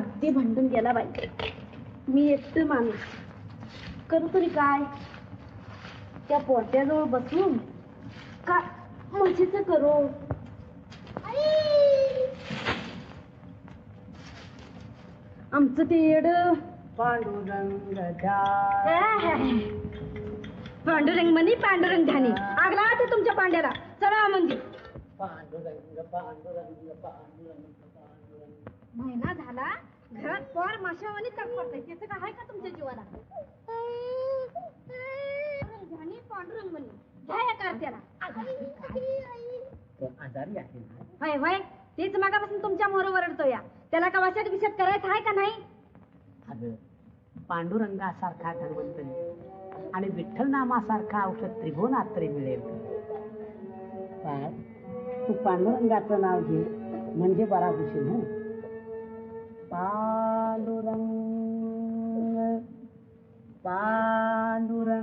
अगदी भांडून गेला बाई. मी एकटं माणूस. करू तरी काय? त्या पोट्याजवळ बसून का म्हशीचं करू? आमचं ते येड पांडुरंग पांडुरंग म्हणी पांडुरंग धानी आगला ते तुमच्या पांड्याला. चला म्हणजे पांडुरंग पांडुरंग पांडुरंग पांडुरंग. महिना झाला घरात पोर माशावानी तडपडतंय त्याचं काय आहे का तुमच्या जीवाला? पांडुरंग धानी पांडुरंग म्हणी. घ्या या कार्त्याला तो आजारी आहे ना? होय होय. तेच मागापासून तुमच्या मोर ओरडतो या. त्याला का वाशात विषात करायचं आहे का नाही? अगं पांडुरंगासारखा धन्वंतरी आणि विठ्ठल नामासारखा औषध त्रिभुवनात तरी मिळेल. तू पांडुरंगाचं नाव घे म्हणजे बरा होशील हं Pandura.